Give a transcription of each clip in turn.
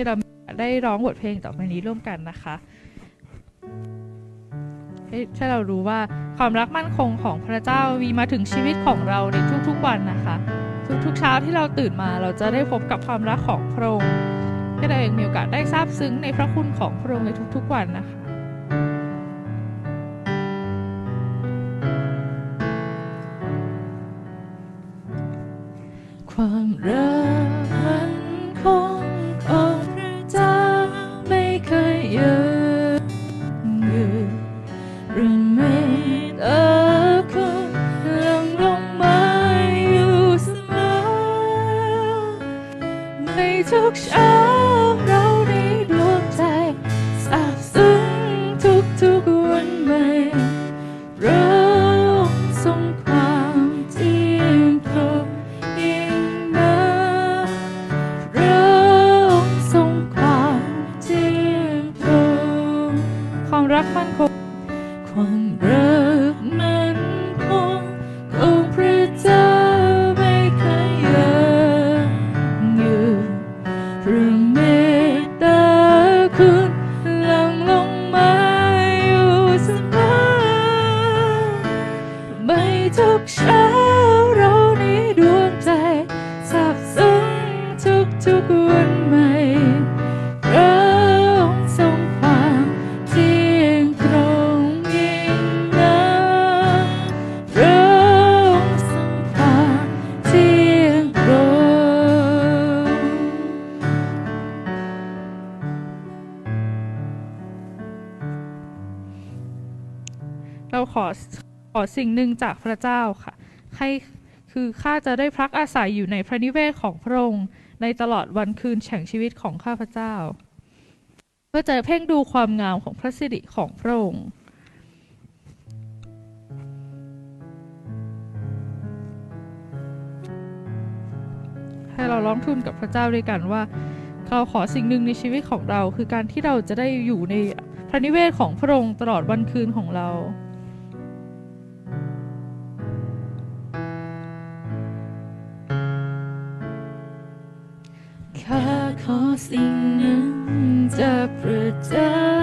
ที่เราได้ร้องบทเพลงต่อไปนี้ร่วมกันนะคะให้ให้เรารู้ว่าความรักมั่นคงของพระเจ้ามีมาถึงชีวิตของเราในทุกๆวันนะคะ ทุกๆเช้าที่เราตื่นมาเราจะได้พบกับความรักของพระองค์ให้เราเองมีโอกาสได้ซาบซึ้งในพระคุณของพระองค์ในทุกๆวันนะคะความรักมันคง ทุกวันใหม่เราทรงความเที่ยงตรงยิ่งนักเราทรงความเที่ยงตรงความรักมั่นคงความรักมั่นคงของพระเจ้าไม่เคยเยือกเยืนพระเอสิ่งหนึ่งจากพระเจ้าค่ะ ให้คือข้าจะได้พักอาศัยอยู่ในพระนิเวศของพระองค์ในตลอดวันคืนแห่งชีวิตของข้าพเจ้า เพื่อจะเพ่งดูความงามของพระสิริของพระองค์ให้เราร้องทูลกับพระเจ้าด้วยกันว่า เราขอสิ่งหนึ่งในชีวิตของเรา คือการที่เราจะได้อยู่ในพระนิเวศของพระองค์ตลอดวันคืนของเรา ข้าขอสิ่งหนึ่งจากพระเจ้า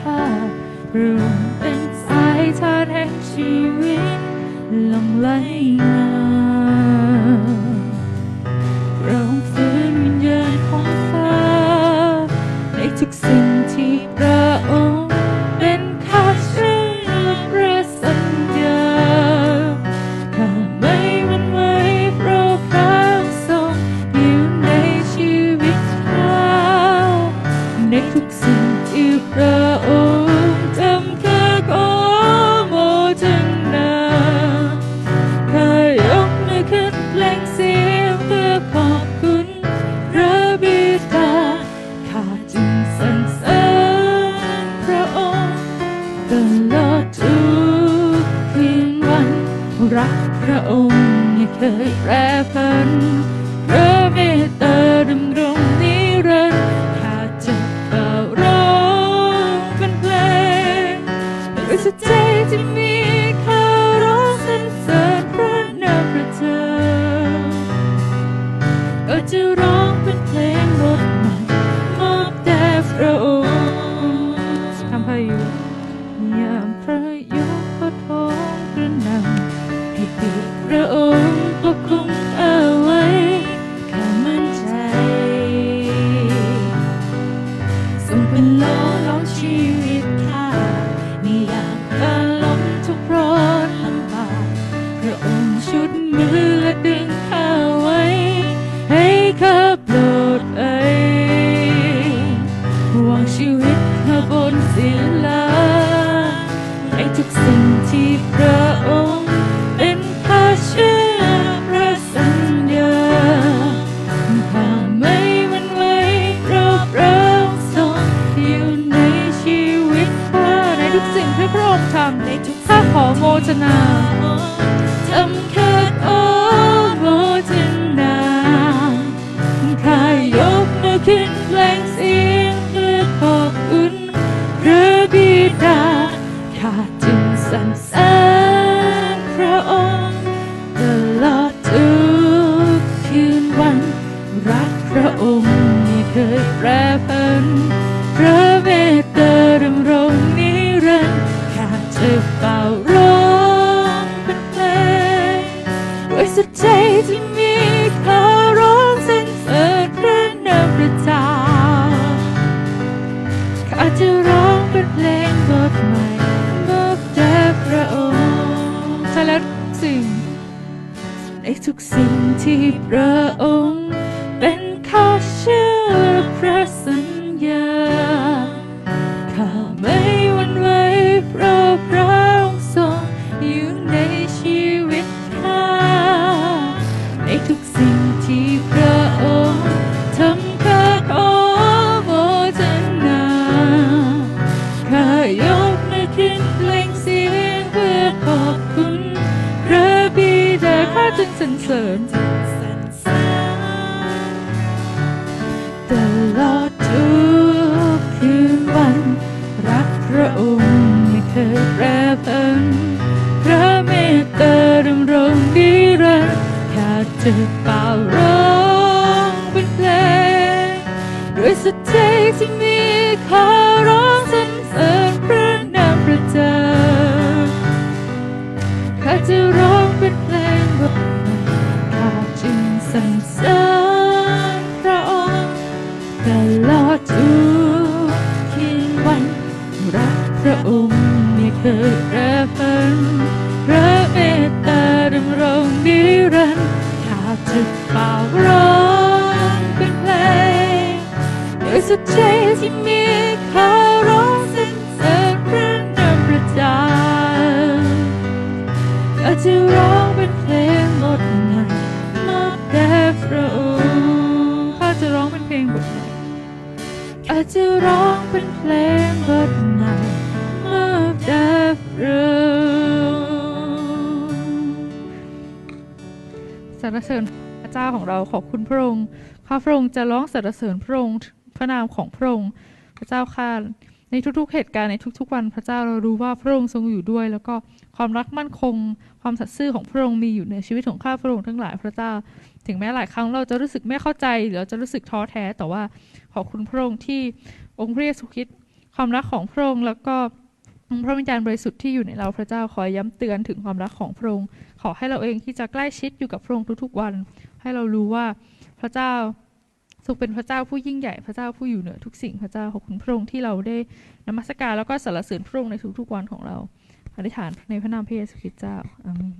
ภาพรวมเป็นสายทอดแห่งชีวิตลงไหลมา รักพระองค์ไม่เคยแปรผันพระเมตตาดำ โปรดเอ่ยวางชีวิตเธอบนศิลาในทุกสิ่งที่พระองค์เป็นพระเชื่อพระสัญญาถ้าไม่มันไหวเราะระองค์งอยู่ในชีวิตเธอในทุกสิ่งที่พระองค์ทำในทุกข้าขอโมทนาทำ เสริญตลอดทุกคืนวัน รักพระองค์ไม่เคยแปรผันพระเมตตาดำรงนิรันข้าจะเป่าร้องเป็นเพลงด้วยสติ ร้องเป็นเพลงโดยสุดใจที่มีขอร้องสรรเสริญพระนามพระเจ้าก็จะร้องเป็นเพลงบทใหม่มอบแด่พระองค์ข้าจะร้องเป็นเพลงบทใหม่อาจจะร้องเป็นเพลงบทใหม่มอบแด่พระองค์สรรเสริญพระ เจ้าของเราขอบคุณพระองค์ข้าพระองค์จะร้องสรรเสริญพระองค์พระนามของพระองค์พระเจ้าข้าในทุกๆ เหตุการณ์ในทุกๆ วันพระเจ้าเรารู้ว่าพระองค์ทรงอยู่ด้วย แล้วก็ความรักมั่นคง ความสัตย์ซื่อของพระองค์มีอยู่ในชีวิตของข้าพระองค์ทั้งหลายพระเจ้า ถึงแม้หลายครั้งเราจะรู้สึกไม่เข้าใจหรือจะรู้สึกท้อแท้แต่ว่าขอบคุณพระองค์ที่องค์พระเยซูคริสต์ความรักของพระองค์แล้วก็ องค์พระวิญญาณบริสุทธิ์ที่อยู่ในเราพระเจ้าขอยย้ำเตือนถึงความรักของพระองค์ ขอให้เราเองที่จะใกล้ชิดอยู่กับพระองค์ทุกๆวัน ให้เรารู้ว่าพระเจ้าทรงเป็นพระเจ้าผู้ยิ่งใหญ่พระเจ้าผู้อยู่เหนือทุกสิ่งพระเจ้าขอบคุณพระองค์ที่เราได้นมัสการแล้วก็สรรเสริญพระองค์ในทุกๆวันของเราอธิษฐานในพระนามพระเยซูคริสต์เจ้าอาเมน